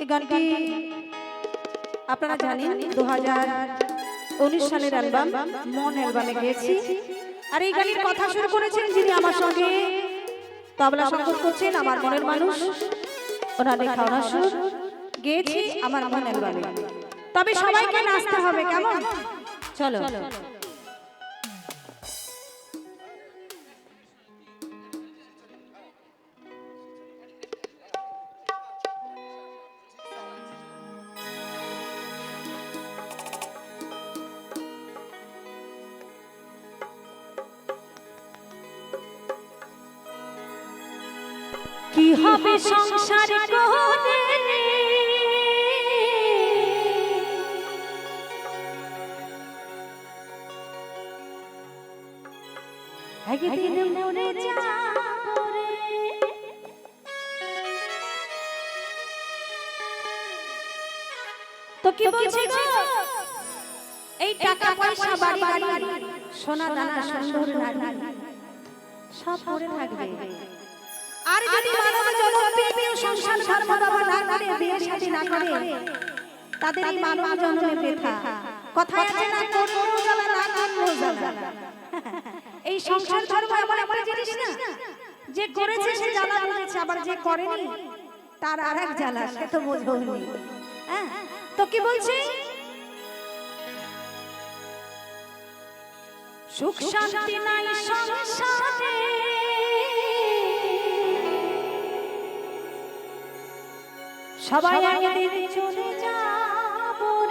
এই গানটি আপনারা জানেন দু হাজার উনিশ সালের অ্যালবাম মন অ্যালবামে গেয়েছি। আর এই গানের কথা শুরু করেছেন যিনি আমার সঙ্গে। তবলা সংগত করছেন আমার মনের মানুষ। ওনার লেখা ওনার সুর। গেয়েছি আমার মন অ্যালবামে তবে সবাইকে নাচতে হবে কেমন? চলো। কি হবে সংসার করে একদিন মরে যাব রে। তো কি বলছি গো? এই টাকা পয়সা বাড়ি বাড়ি সোনা দানা সুন্দর নারী সব পড়ে থাকবে। আর যদি মানব জনম পেয়ে সংসার ধর্ম বাবা না করে বিয়ে শাদী না করে তাদের এই মানব জন্মে বৃথা কথা আছে না কোন জ্বালা না কোন জ্বালা এই সংসার ধর্ম এমন একটা জিনিস না যে করেছে সে জ্বালা বুঝেছে আবার যে করেনি তার আর এক জ্বালা সে তো বোঝনি হ্যাঁ তো কি বলছি? সুখ শান্তি নাই সংসারে। সবাই আগে দিদি চলে যাব।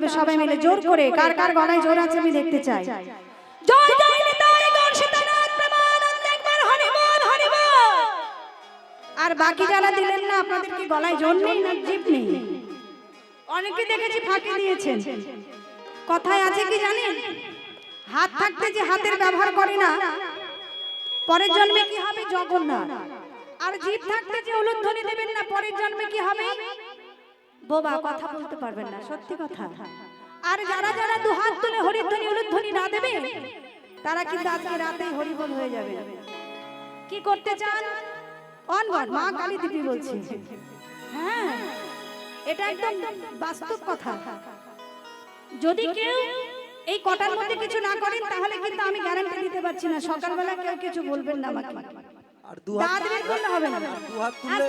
হবে সবাই মিলে জোর করে কার কার গলায় জোর আছে আমি দেখতে চাই। জয় জয় নিতাই গণ সীতানাথ প্রেমানন্দ একবার হরি বল হরি বল। আর বাকি যারা দিলেন না আপনাদের কি গলায় জোর নেই না জিপ নেই? অনেকে দেখেছি ফাঁকি দিয়েছেন। কথায় আছে কি জানেন? হাত থাকতে যে হাতের ব্যবহার করে না পরের জন্মে কি হবে জগন্নাথ? আর জিভ থাকতে যে উলুধ্বনি দেবেন না পরের জন্মে কি হবে? বোবা কথা বলতে পারবেন না সত্যি কথা। আর যারা যারা দু হাত তুলে হরিধ্বনি উলুধ্বনি না দেবে তারা কিন্তু আজকে রাতেই হরিবল হয়ে যাবে। কি করতে চান? অনবন মা কালী দেবী বলছি। হ্যাঁ এটা একদম বাস্তব কথা। যদি কেউ এই কটার মধ্যে কিছু না করেন তাহলে কিন্তু আমি গ্যারান্টি দিতে পারছি না। সকালবেলা কেউ কিছু বলবেন না আমাকে। আর দু হাত দাঁত করলে হবে না। দু হাত তুলে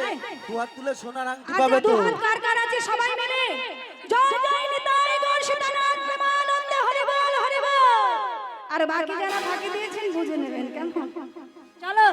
দু হাত তুলে সোনার আংটি আচ্ছা পাবে দু হাত কার কার আছে সবাই মিলে? জয় জয় নিতাই গৌর সীতানাথ প্রেমানন্দে হরি বল হরি বল। আর বাকি যারা ফাঁকি দিয়েছেন বুঝে নেবেন কেমন? চলো।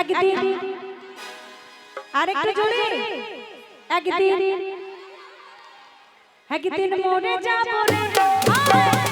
একদিন আর জোরে একদিন একদিন মরে যাব রে।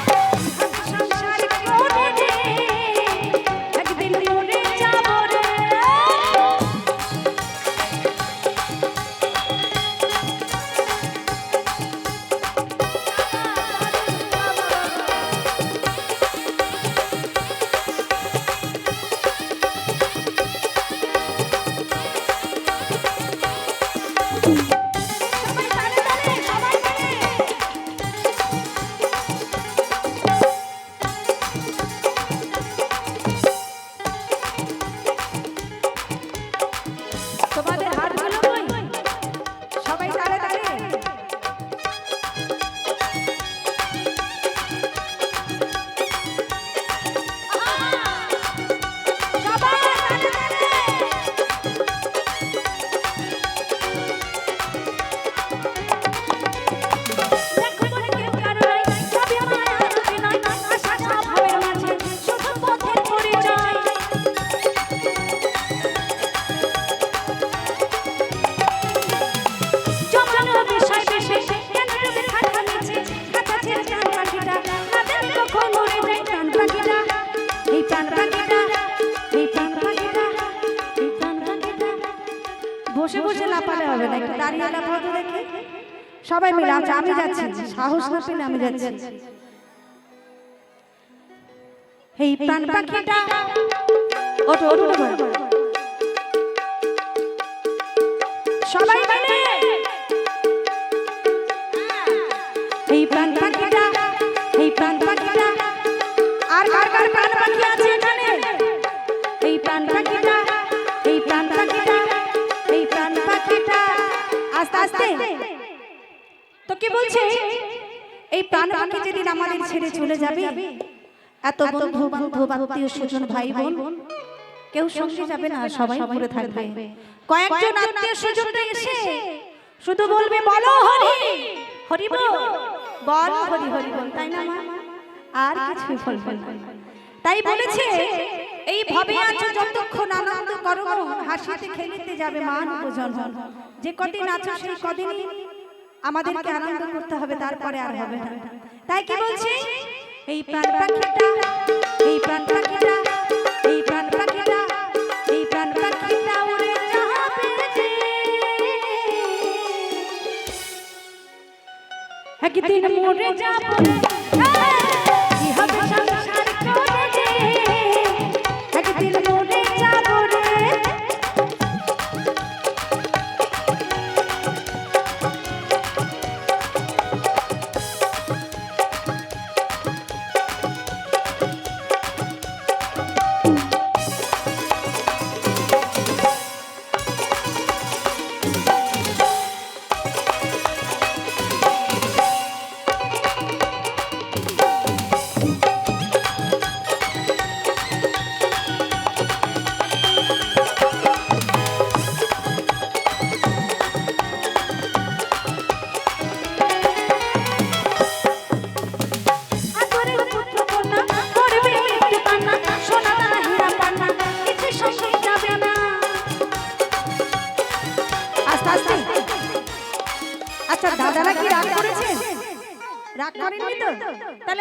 দাঁড়িয়ে না ফটো সবাই মিলে আছে আচ্ছা, আমি যাচ্ছি। সাহস না পেলে আমি যাচ্ছি। এই প্রাণ পাখিটা। ওঠো ওঠো। সবাই এই প্রাণ পাখি যেদিন আমাদের ছেড়ে চলে যাবে এত বন্ধু বান্ধব আত্মীয় স্বজন ভাই বোন কেউ সঙ্গে যাবে না সবাই ঘুরে থাকবে। কয়েকজন আত্মীয় স্বজন এসে শুধু বলবে বলো হরি হরি বল বল হরি হরি বল তাই না মা? আর কিছু বলবে না। তাই বলেছে এই ভাবে আছো যতক্ষণ আনন্দ করো হাসিতে খেলিতে যাবে মান উপজন্ম। যে কদিন আছো সেই কদিনই আমাদেরকে আনন্দ করতে হবে তারপরে আর হবে না। তাই কি বলছি? এই প্রাণ পাখিটা এই প্রাণ পাখিটা এই প্রাণ পাখিটা এই প্রাণ পাখিটা উড়ে যাবে যে। একদিন মরে যাব।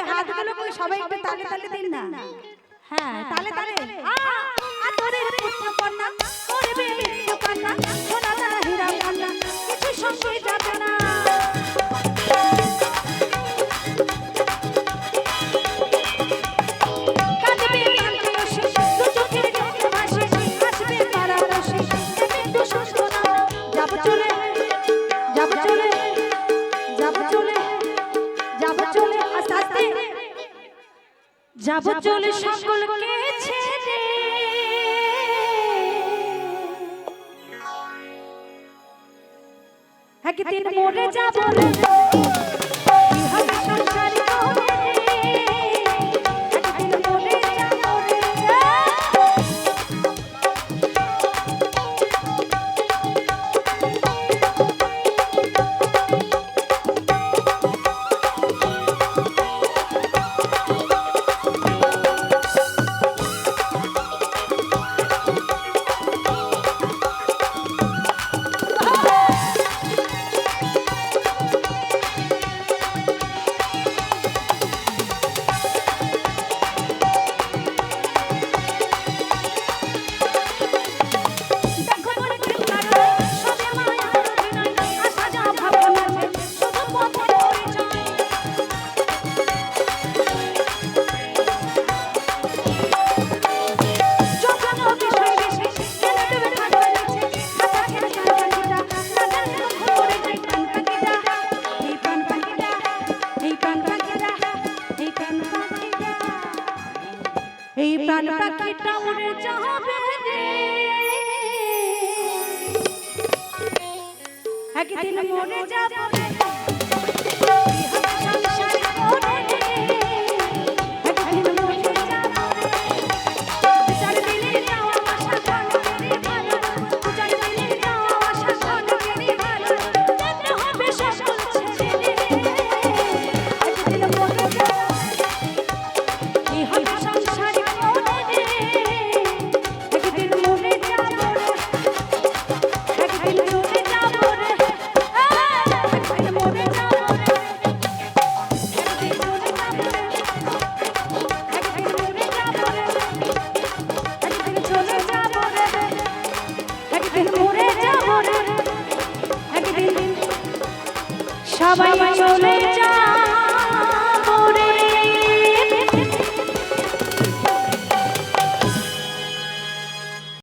হাতগুলো কই সবাই একটু তালে তালে দিন না হ্যাঁ তালে তালে আ, আদরের পুত্র কন্যা করবে যাব চলে সকলকে ছেড়ে। একদিন মরে যাব রে এই প্রাণ পাখিটা উড়ে যাবে একদিন মরে যাব